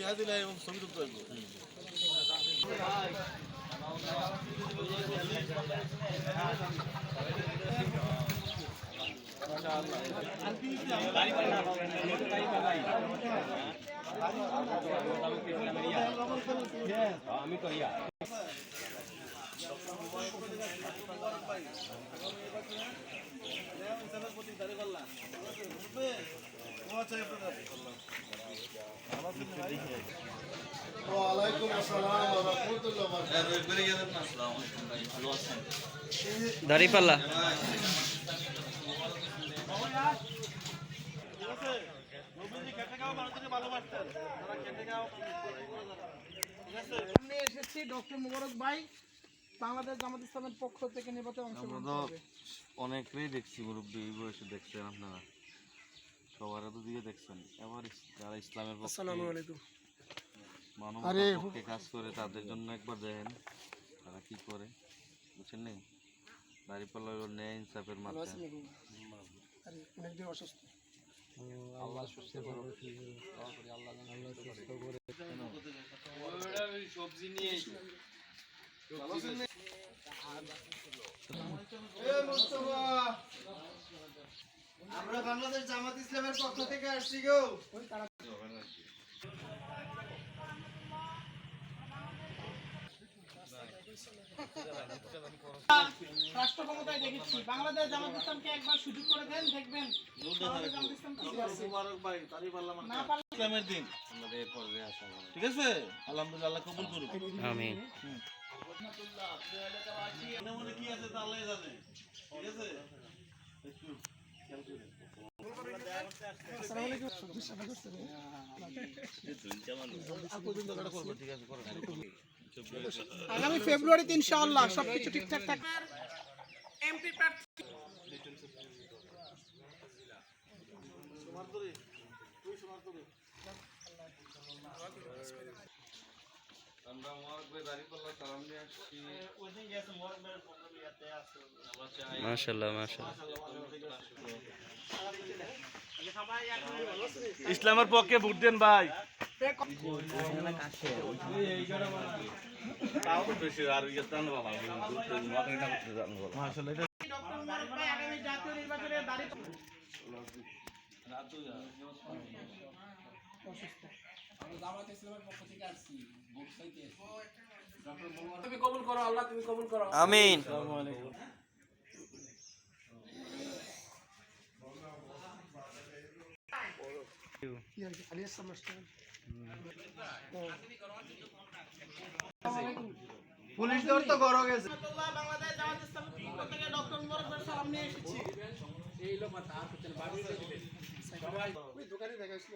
টিয়া দিলে এবং তুলতে হইব ওয়ালাইকুম আসসালাম ওয়া রাহমাতুল্লাহ ওয়া বারাকাতুহু। দাঁড়িপাল্লা। আমি এসেছি ডক্টর মুবারক ভাই বাংলাদেশ জামাত ইসলামের পক্ষ থেকে নির্বাচন অংশগ্রহণ অনেকেই দেখছি মুরব্বী বয়সে দেখছেন আপনারা। সবার তো দিকে দেখছেন। এবার যারা ইসলামের পক্ষে মানবতার পক্ষে কাজ করে তাদের জন্য একবার দেখেন তারা কি করে। বুঝছেন নি? দাঁড়িপাল্লা হলো ন্যায় ইনসাফের মাধ্যমে অনেকদিন অসুস্থ। এ মুস্তাফা! আমরা বাংলাদেশ জামাত ইসলামের পক্ষ থেকে আসছি গো। রাষ্ট্র ক্ষমতায় দেখেছি। বাংলাদেশ জামাত ইসলামকে একবার সুযোগ করে দেন দেখবেন ইসলামের দিন। ঠিক আছে? আলহামদুলিল্লাহ কবুল করুক। আমিন। কি আছে তা আল্লাহ জানে। ঠিক আছে? আগামী ফেব্রুয়ারিতে ইনশাআল্লাহ সবকিছু ঠিকঠাক থাকবে আমরা সালাম নিয়ে আসছি আমরা চাই মাশাল্লাহ মাশাল্লাহ ইসলামের পক্ষে ভোট দেন ভাই। তাও তো বেশি আর ইয়ে জানো বাবা ডক্টর মুবারক ভাই আগামী জাতীয় নির্বাচনে দাঁড়িয়ে আমিন। পুলিশ দর তো গড় গেছে বাংলাদেশ জামাত ইসলামের থেকে ডক্টর মুবারক ভাই সালাম নিয়ে এসেছি। দোকানে দেখাইছিল